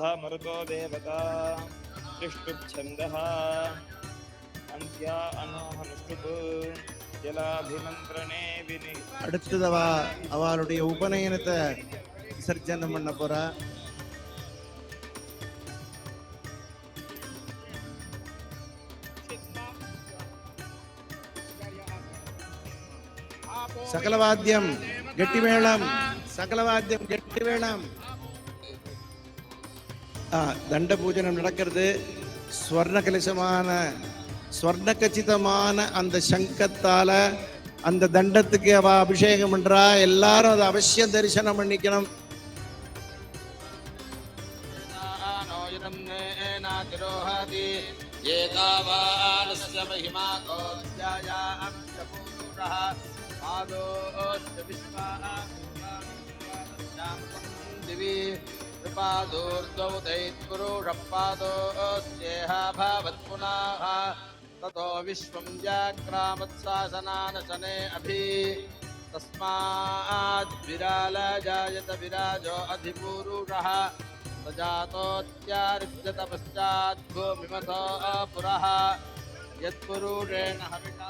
अन्तः मरुतो देवता तिष्ठुच्छन्दः अन्त्या अनाहनुष्टुप् जलाभिमन्त्रणे विनि அடுத்தது அவ அவளுடைய உபநயனத்தை விசர்ஜனம் பண்ண போறா சகலவாத்தியம் கெட்டி மேளம் சகலவாத்தியம் கெட்டி மேளம் ஆ, தண்ட பூஜனம் நடக்கிறது. ஸ்வர்ண கலிசமான ஸ்வர்ண கச்சிதமான அந்த சங்கத்தால அந்த தண்டத்துக்கு அவ அபிஷேகம் பண்ணுறா எல்லாரும் அதை அவசியம் தரிசனம் பண்ணிக்கணும். ஏகாவாஸ்ய पादोर्द्वौ दैत्पुरुषपादोऽस्येह भवत् ततो विश्वं व्याक्रामत्सासनानशने अभि। तस्माद्विरालजायत विराजो अधिपूरुषः। स जातोऽत्यार्ज्यत पश्चाद्भूमिमथ पुरः यत्पुरुषेण हविता।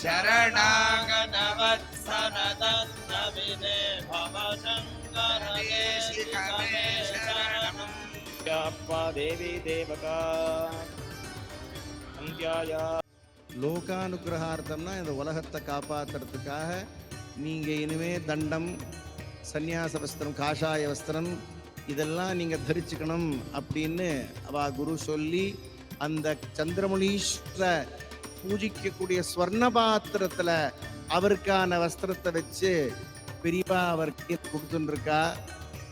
शरणागतवत्सनदत्तविने भव देशिकमे शरणम् अप्पा देवी देवता अन्त्याय லோகானுகிரகார்த்தம்னா இந்த உலகத்தை காப்பாத்துறதுக்காக நீங்க இனிமே தண்டம் சந்நியாச வஸ்திரம் காஷாய வஸ்திரம் இதெல்லாம் நீங்க தரிச்சுக்கணும் அப்படின்னு அவ குரு சொல்லி அந்த சந்திரமுனீஸ்வர பூஜிக்கக்கூடிய ஸ்வர்ண பாத்திரத்துல அவருக்கான வஸ்திரத்தை வச்சு பெரியப்பா அவருக்கு கொடுத்துருக்கா.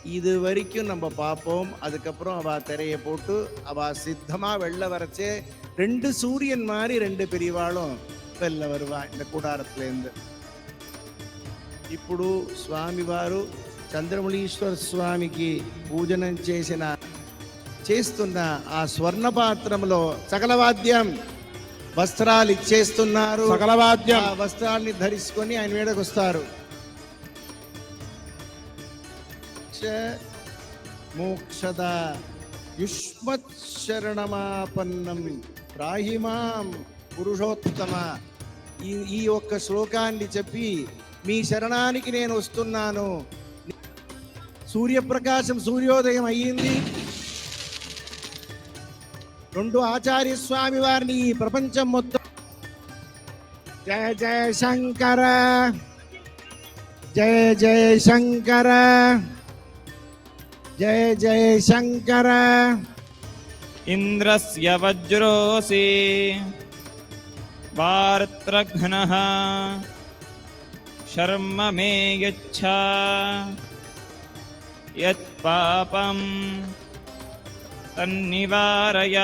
இது வரைக்கும் நம்ம பார்ப்போம். அதுக்கப்புறம் அவள் திரையை போட்டு அவ சித்தமா வெள்ள வரைச்சே ரெண்டு சூரியன் மாதிரி ரெண்டு பெரியவாளும் வெளில வருவா இந்த கூடாரத்துலேருந்து ఇప్పుడు స్వామివారు చంద్రముళీశ్వర స్వామికి పూజనం చేసిన చేస్తున్న ఆ స్వర్ణ పాత్రములో సకల వాద్యం వస్త్రాలు ఇచ్చేస్తున్నారు. సకల వాద్యం. వస్త్రాల్ని ధరించుకొని ఆయన మీదకి వస్తారు. మోక్షద యుష్మత్ శరణమాపన్నం రాహిమాం పురుషోత్తమ. ఈ ఈ ఒక్క శ్లోకాన్ని చెప్పి మీ శరణానికి నేను వస్తున్నాను. సూర్యప్రకాశం సూర్యోదయం అయ్యింది. రెండు ఆచార్య స్వామి వారిని ఈ ప్రపంచం మొత్తం. జయ జయ శంకర. జయ జయ శంకర. జయ జయ శంకర. ఇంద్రస్య వజ్రోసి. వార్త్రఘ్న. శర్మ మే యచ్చ. యత్పాపం तन्निवारय।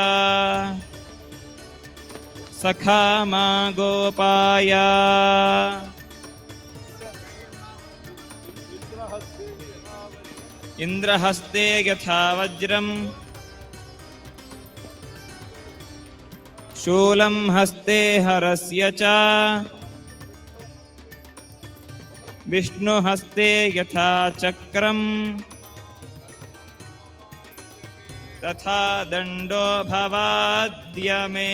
सखा मा गोपाय। इन्द्रहस्ते यथा वज्रम्। शूलं हस्ते हरस्य च। विष्णुहस्ते यथा चक्रम् तथा दण्डो भवाद्य मे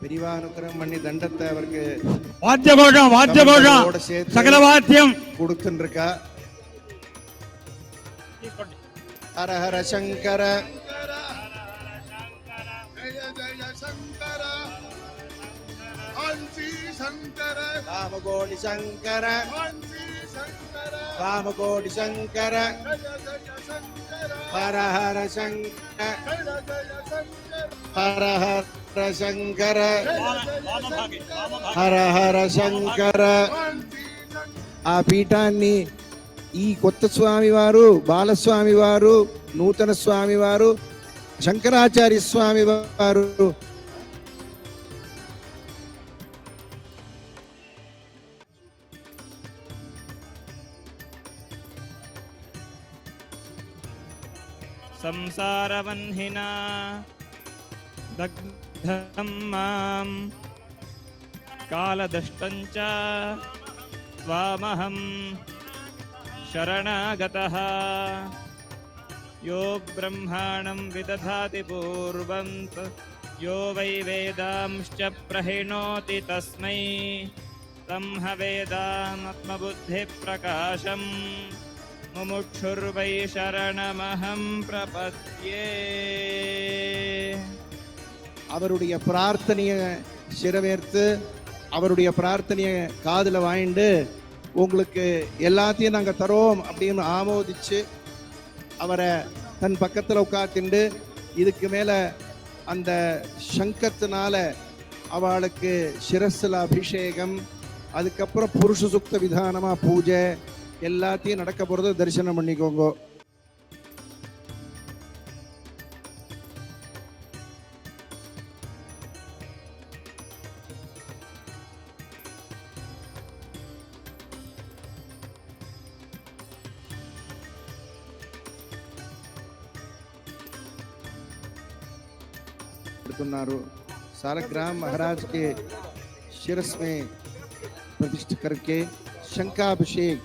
பெரிவா அனுக்கிரம் பண்ணி தண்டத்தை அவருக்கு வாத்திய கோஷம் வாத்திய கோஷம் சகல வாத்தியம் கொடுத்துருக்கா ஹரஹர சங்கர. சங்கர. ராமகோடி சங்கர. சங்கர. కామకోటి శంకర హరహర శంకర హరహర శంకర హరహర శంకర ఆ పీఠాన్ని ఈ కొత్త స్వామివారు బాలస్వామి వారు నూతన స్వామివారు శంకరాచార్య స్వామి వారు संसारवह्निना। दग्धं माँ। कालदष्टं च त्वामहं शरणागतः। यो ब्रह्माणं विदधाति पूर्वं यो वै वेदांश्च प्रहिणोति तस्मै। तं ह वेदामात्मबुद्धिप्रकाशम् मुमुक्षुर्वै शरणमहं प्रपद्ये அவருடைய பிரார்த்தனையை சிறவேர்த்து அவருடைய பிரார்த்தனையை காதுல வாங்கிட்டு உங்களுக்கு எல்லாத்தையும் நாங்க தரோம் அப்படின்னு ஆமோதிச்சு அவரை தன் பக்கத்துல உட்கார்த்துண்டு இதுக்கு மேல அந்த சங்கத்தினால அவளுக்கு சிரஸ்ல அபிஷேகம் அதுக்கப்புறம் புருஷ சுக்த விதானமா பூஜை எல்லாத்தையும் நடக்க போகிறத தரிசனம் பண்ணிக்கோங்க పెడుతున్నారు సాలగ్రామ్ మహారాజ్ కే శిరస్ మే ప్రతిష్ఠ కర్కే శంఖాభిషేక్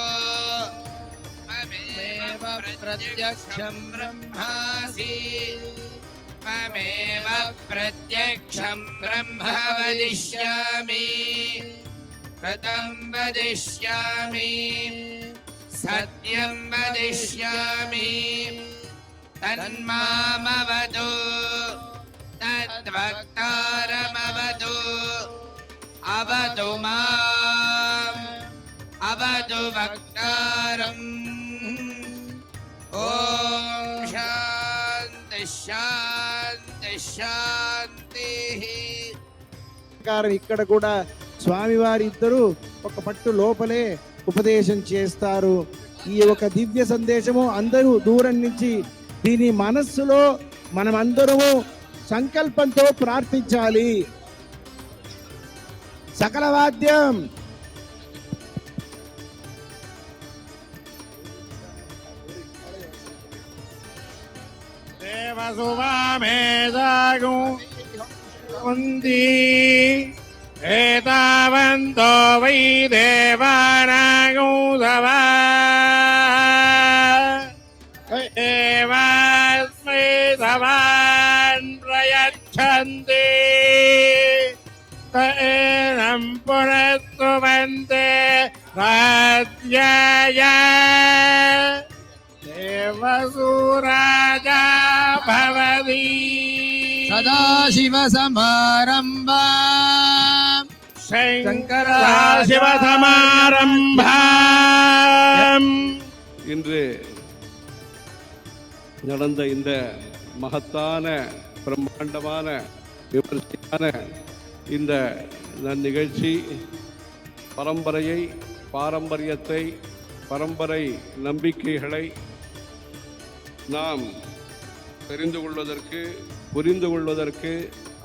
प्रत्यक्षं ब्रह्मासि। ममेव प्रत्यक्षं ब्रह्म वदिष्यामि कथं वदिष्यामि। सत्यं वदिष्यामि। तन्मामवतु। तद्वक्तारमवतु। अवतु माम्। अवतु वक्तारम्। ప్రకారం ఇక్కడ కూడా స్వామివారి ఇద్దరు ఒక పట్టు లోపలే ఉపదేశం చేస్తారు. ఈ ఒక దివ్య సందేశము అందరూ దూరం నుంచి దీని మనస్సులో మనమందరము సంకల్పంతో ప్రార్థించాలి. సకల వాద్యం சுவாமேதாகும் முந்தி ஏதாவந்தோ வை தேவானாகும் சவா ஏவாஸ்மை சவான் பிரயச்சந்தி ஏனம் புரத்து வந்தே ராஜ்யாய தேவசூராஜா பவதி சதாசிவசமாரம்பா. சங்கராசிவசமாரம்பம் இன்று நடந்த இந்த மகத்தான பிரம்மாண்டமான விமர்சையான இந்த நிகழ்ச்சி பரம்பரையை பாரம்பரியத்தை பரம்பரை நம்பிக்கைகளை நாம் தெரிந்து கொள்வதற்கு புரிந்து கொள்வதற்கு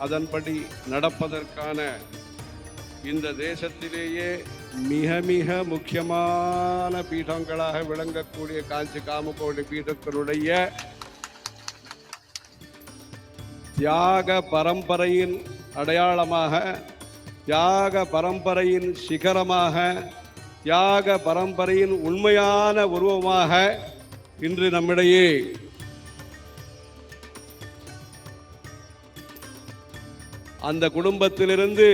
அதன்படி நடப்பதற்கான இந்த தேசத்திலேயே மிக மிக முக்கியமான பீடங்களாக விளங்கக்கூடிய காஞ்சி காமகோடி பீடத்தினுடைய தியாக பரம்பரையின் அடையாளமாக தியாக பரம்பரையின் சிகரமாக தியாக பரம்பரையின் உண்மையான உருவமாக இன்று நம்மிடையே அந்த குடும்பத்திலிருந்து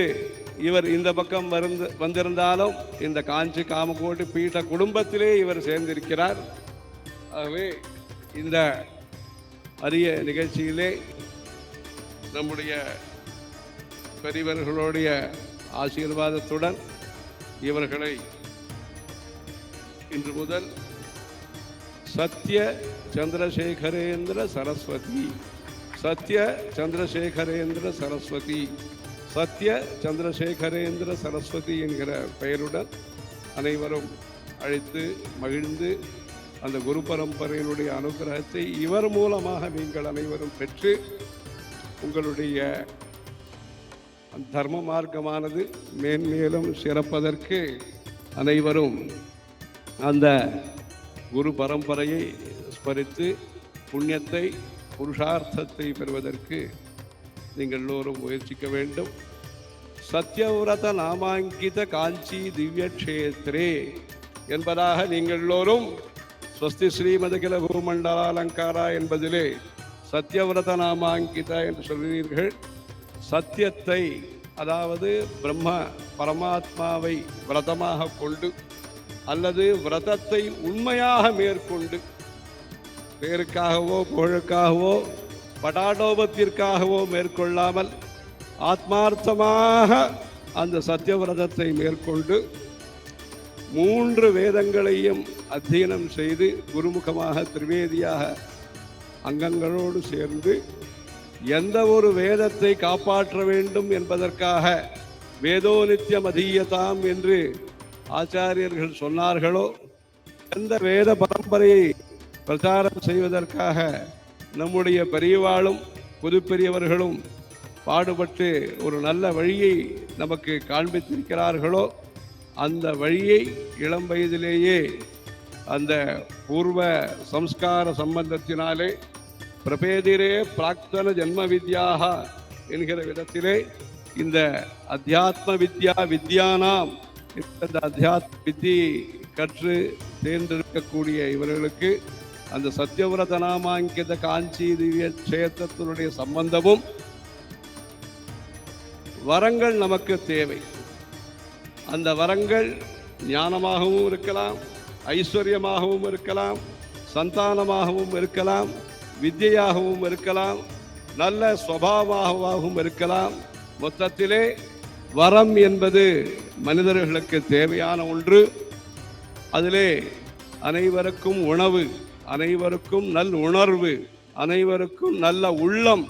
இவர் இந்த பக்கம் வந்து வந்திருந்தாலும் இந்த காஞ்சி காமகோட்டி பீட்ட குடும்பத்திலே இவர் சேர்ந்திருக்கிறார். ஆகவே இந்த அரிய நிகழ்ச்சியிலே நம்முடைய பெரியவர்களுடைய ஆசீர்வாதத்துடன் இவர்களை இன்று முதல் சத்ய சந்திரசேகரேந்திர சரஸ்வதி சத்ய சந்திரசேகரேந்திர சரஸ்வதி. சத்ய சந்திரசேகரேந்திர சரஸ்வதி என்கிற பெயருடன் அனைவரும் அழைத்து மகிழ்ந்து அந்த குரு பரம்பரையினுடைய அனுகிரகத்தை இவர் மூலமாக நீங்கள் அனைவரும் பெற்று உங்களுடைய தர்ம மார்க்கமானது மேன்மேலும் சிறப்பதற்கு அனைவரும் அந்த குரு பரம்பரையை ஸ்மரித்து புண்ணியத்தை புருஷார்த்தத்தை பெறுவதற்கு நீங்கள் எல்லோரும் முயற்சிக்க வேண்டும். சத்யவிரத நாமாங்கித காஞ்சி திவ்ய க்ஷேத்ரே என்பதாக நீங்கள் எல்லோரும் ஸ்வஸ்தி ஸ்ரீமதகில பூமண்டலாலங்காரா என்பதிலே சத்யவிரத நாமாங்கிதா என்று சொல்கிறீர்கள். சத்தியத்தை அதாவது பிரம்ம பரமாத்மாவை விரதமாக கொண்டு அல்லது விரதத்தை உண்மையாக மேற்கொண்டு பேருக்காகவோ புகழுக்காகவோ படாடோபத்திற்காகவோ மேற்கொள்ளாமல் ஆத்மார்த்தமாக அந்த சத்தியவிரதத்தை மேற்கொண்டு மூன்று வேதங்களையும் அத்தியனம் செய்து குருமுகமாக திரிவேதியாக அங்கங்களோடு சேர்ந்து எந்த ஒரு வேதத்தை காப்பாற்ற வேண்டும் என்பதற்காக வேதோ நித்தியம் அதீயதாம் என்று ஆச்சாரியர்கள் சொன்னார்களோ எந்த வேத பரம்பரையை பிரச்சாரம் செய்வதற்காக நம்முடைய பெரியவாளும் புது பெரியவர்களும் பாடுபட்டு ஒரு நல்ல வழியை நமக்கு காண்பித்திருக்கிறார்களோ அந்த வழியை இளம் வயதிலேயே அந்த பூர்வ சம்ஸ்கார சம்பந்தத்தினாலே பிரபேதிரே பிராக்தன ஜன்ம வித்யாக என்கிற விதத்திலே இந்த அத்தியாத்ம வித்யா வித்யானாம் இந்த அத்தியாத்ம வித்தியை கற்று தேர்ந்தெடுக்கக்கூடிய இவர்களுக்கு அந்த சத்யவிரத நாமாங்கித காஞ்சி திவ்ய கஷேத்திரத்தினுடைய சம்பந்தமும் வரங்கள் நமக்கு தேவை. அந்த வரங்கள் ஞானமாகவும் இருக்கலாம் ஐஸ்வர்யமாகவும் இருக்கலாம் சந்தானமாகவும் இருக்கலாம் வித்தியாகவும் இருக்கலாம் நல்ல சுவாவமாகவும் இருக்கலாம். மொத்தத்திலே வரம் என்பது மனிதர்களுக்கு தேவையான ஒன்று. அதிலே அனைவருக்கும் உணவு அனைவருக்கும் நல் உணர்வு அனைவருக்கும் நல்ல உள்ளம்.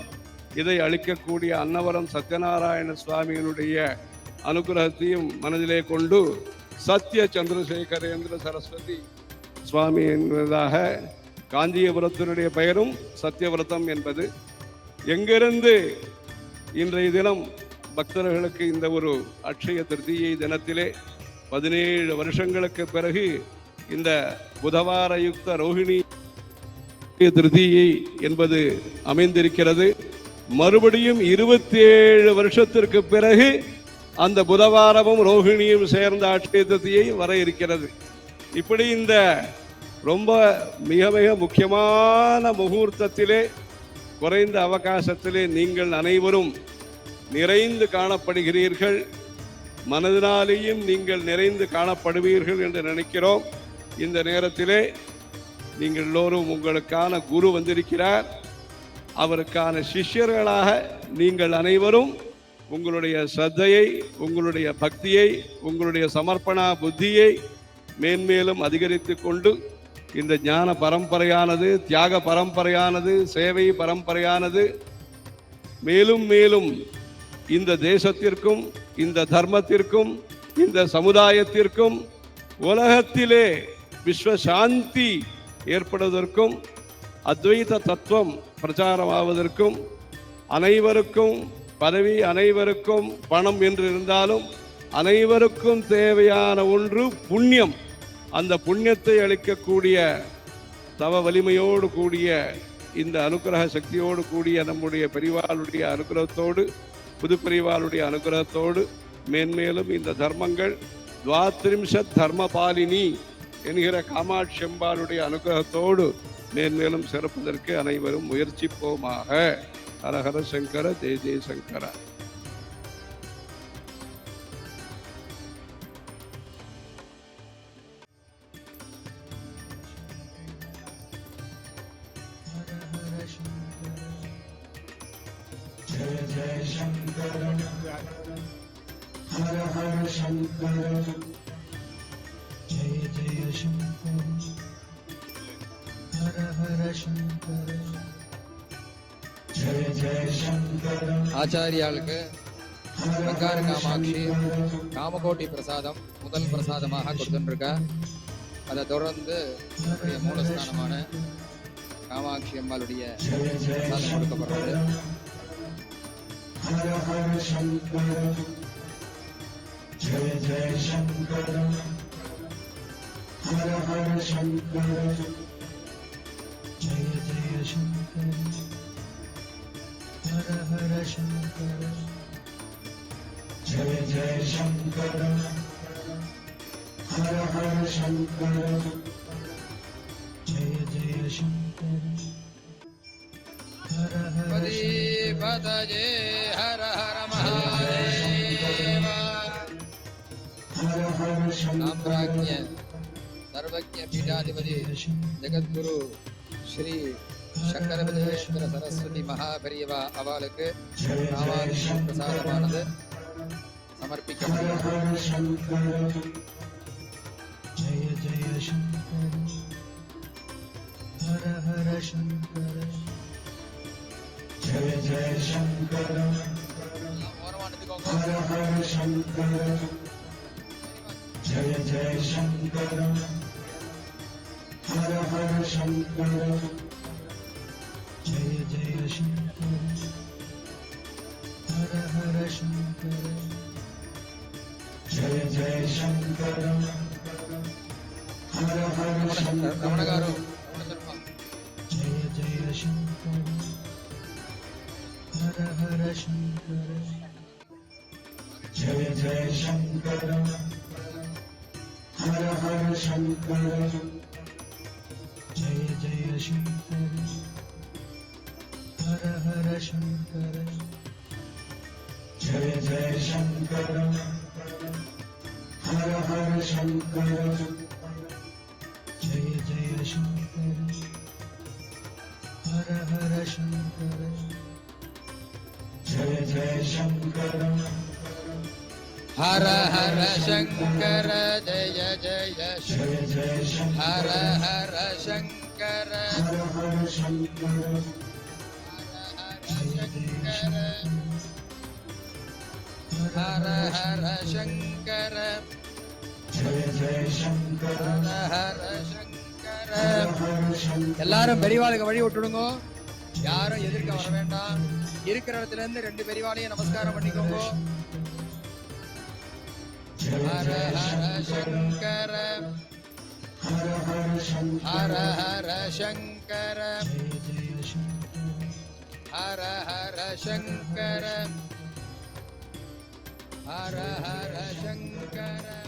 இதை அளிக்கக்கூடிய அன்னவரம் சத்யநாராயண சுவாமியினுடைய அனுகிரகத்தையும் மனதிலே கொண்டு சத்ய சந்திரசேகரேந்திர சரஸ்வதி சுவாமி என்பதாக காஞ்சியபுரத்தினுடைய பெயரும் சத்தியவிரதம் என்பது. எங்கிருந்து இன்றைய தினம் பக்தர்களுக்கு இந்த ஒரு அக்ஷய திருதியை தினத்திலே பதினேழு வருஷங்களுக்கு பிறகு இந்த புதவார யுக்த ரோஹிணி திருதியை என்பது அமைந்திருக்கிறது. மறுபடியும் இருபத்தி ஏழு வருஷத்திற்கு பிறகு அந்த புதவாரமும் ரோஹிணியும் சேர்ந்த அட்சய திருதியை வர இருக்கிறது. இப்படி இந்த ரொம்ப மிக மிக முக்கியமான முகூர்த்தத்திலே குறைந்த அவகாசத்திலே நீங்கள் அனைவரும் நிறைந்து காணப்படுகிறீர்கள். மனதினாலேயும் நீங்கள் நிறைந்து காணப்படுவீர்கள் என்று நினைக்கிறோம். இந்த நேரத்திலே நீங்கள் எல்லோரும் உங்களுக்கான குரு வந்திருக்கிறார். அவருக்கான சிஷ்யர்களாக நீங்கள் அனைவரும் உங்களுடைய சத்தையை உங்களுடைய பக்தியை உங்களுடைய சமர்ப்பணா புத்தியை மேன்மேலும் அதிகரித்து கொண்டு இந்த ஞான பரம்பரையானது தியாக பரம்பரையானது சேவை பரம்பரையானது மேலும் மேலும் இந்த தேசத்திற்கும் இந்த தர்மத்திற்கும் இந்த சமுதாயத்திற்கும் உலகத்திலே விஸ்வ சாந்தி ஏற்படுவதற்கும் அத்வைத தத்துவம் பிரச்சாரமாவதற்கும் அனைவருக்கும் பதவி அனைவருக்கும் பணம் என்று இருந்தாலும் அனைவருக்கும் தேவையான ஒன்று புண்ணியம். அந்த புண்ணியத்தை அளிக்கக்கூடிய தவ வலிமையோடு கூடிய இந்த அனுக்கிரக சக்தியோடு கூடிய நம்முடைய பெரிவாளுடைய அனுகிரகத்தோடு புதுப்பெரிவாளுடைய அனுகிரகத்தோடு மேன்மேலும் இந்த தர்மங்கள் துவாத்ரிம்சத் தர்மபாலினி. என்கிற காமாட்சி அம்பாளுடைய அனுகிரகத்தோடு மேன்மேலும் சிறப்பதற்கு அனைவரும் முயற்சிப்போமாக. ஹரஹர சங்கர ஜெய ஜெய சங்கரா. Shankara Hara ஆச்சாரியாளுக்கு அலங்கார காமாட்சி காமகோட்டி பிரசாதம் முதல் பிரசாதமாக கொடுத்துருக்கா. அதை தொடர்ந்து மூலஸ்தானமான காமாட்சி அம்பாளுடைய பிரசாதம் கொடுக்கப்படுறது हर हर शंकर। जय जय शंकर हर हर शंकर जय जय शंकर हर हर शंकर जय जय शंकर हर हर पद हर हर महादेव हर हर शंकर சர்வஜ பீடாதிபதி ஜெகத்குரு ஸ்ரீ சங்கரபதேஸ்வர சரஸ்வதி மகாபெரியவா அவளுக்கு காமாட்சி பிரசாதமானது சமர்ப்பிக்கப்படுகிறது. சங்கர. हर हर शङ्कर जय जय शङ्कर हर हर शङ्कर जय जय शङ्कर हर हर शङ्कर जय जय शङ्कर हर हर शङ्कर जय जय जय जय हर हर शङ्कर हर हर शङ्कर ஹர ஹர சங்கர ஹர ஹர சங்கர எல்லாரும் பெரியவாளுக்கு வழி விட்டுடுங்க. யாரும் எதிர்க்க வர வேண்டாம். இருக்கிற இடத்துல இருந்து ரெண்டு பெரியவாளையும் நமஸ்காரம் பண்ணிக்கோங்க. ஹர ஹர சங்கர. ஹர ஹர சங்கர. ஹர ஹர சங்கர. हर हर शङ्कर